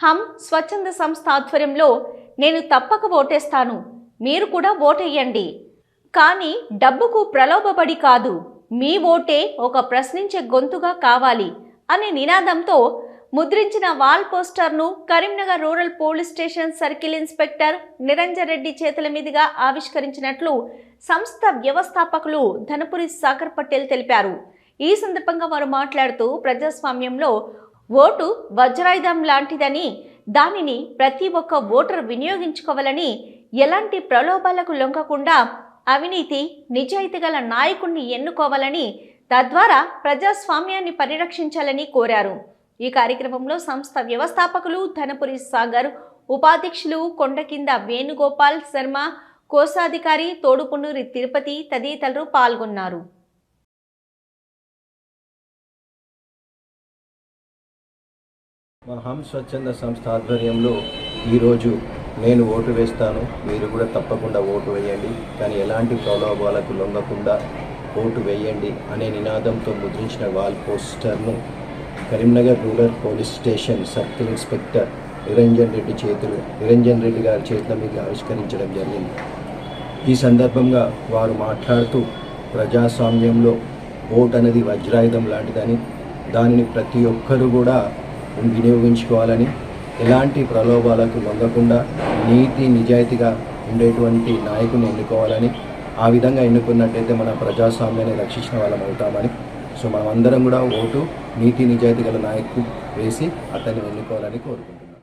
హమ్ స్వచ్ఛంద సంస్థ ఆధ్వర్యంలో నేను తప్పక ఓటేస్తాను. మీరు కూడా ఓటెయ్యండి కానీ డబ్బుకు ప్రలోభపడి కాదు. మీ ఓటే ఒక ప్రశ్నించే గొంతుగా కావాలి అనే నినాదంతో ముద్రించిన వాల్ పోస్టర్ను Karimnagar rural police station circle inspector Niranjan Reddy చేతుల మీదుగా ఆవిష్కరించినట్లు సంస్థ వ్యవస్థాపకులు ధనపురి సాగర్ పటేల్ తెలిపారు. ఈ సందర్భంగా వారు మాట్లాడుతూ ప్రజాస్వామ్యంలో ఓటు వజ్రాయుధం లాంటిదని దానిని ప్రతి ఒక్క ఓటర్ వినియోగించుకోవాలని ఎలాంటి ప్రలోభాలకు లొంగకుండా అవినీతి నిజాయితీ గల నాయకుణ్ణి ఎన్నుకోవాలని తద్వారా ప్రజాస్వామ్యాన్ని పరిరక్షించాలని కోరారు. ఈ కార్యక్రమంలో సంస్థ వ్యవస్థాపకులు ధనపురి సాగర్ ఉపాధ్యక్షులు కొండకింద వేణుగోపాల్ శర్మ కోశాధికారి తోడుపునూరి తిరుపతి తదితరులు పాల్గొన్నారు. మా హం స్వచ్ఛంద సంస్థ ఆధ్వర్యంలో ఈరోజు నేను ఓటు వేస్తాను. మీరు కూడా తప్పకుండా ఓటు వేయండి. కానీ ఎలాంటి ప్రలోభాలకు లొంగకుండా ఓటు వేయండి అనే నినాదంతో ముద్రించిన వాల్ పోస్టర్ను Karimnagar rural police station circle inspector Niranjan Reddy చేతులు నిరంజన్ రెడ్డి గారి చేతుల మీద ఆవిష్కరించడం జరిగింది. ఈ సందర్భంగా వారు మాట్లాడుతూ ప్రజాస్వామ్యంలో ఓట్ అనేది వజ్రాయుధం లాంటిదని దానిని ప్రతి ఒక్కరూ కూడా వినియోగించుకోవాలని ఎలాంటి ప్రలోభాలకు లొంగకుండా నీతి నిజాయితీగా ఉండేటువంటి నాయకుని ఎన్నుకోవాలని ఆ విధంగా ఎన్నుకున్నట్టయితే మన ప్రజాస్వామ్యాన్ని రక్షించిన వాళ్ళం అవుతామని. సో మనం అందరం కూడా ఓటు నీతి నిజాయితీ గల నాయకు వేసి అతన్ని ఎన్నుకోవాలని కోరుకుంటున్నాం.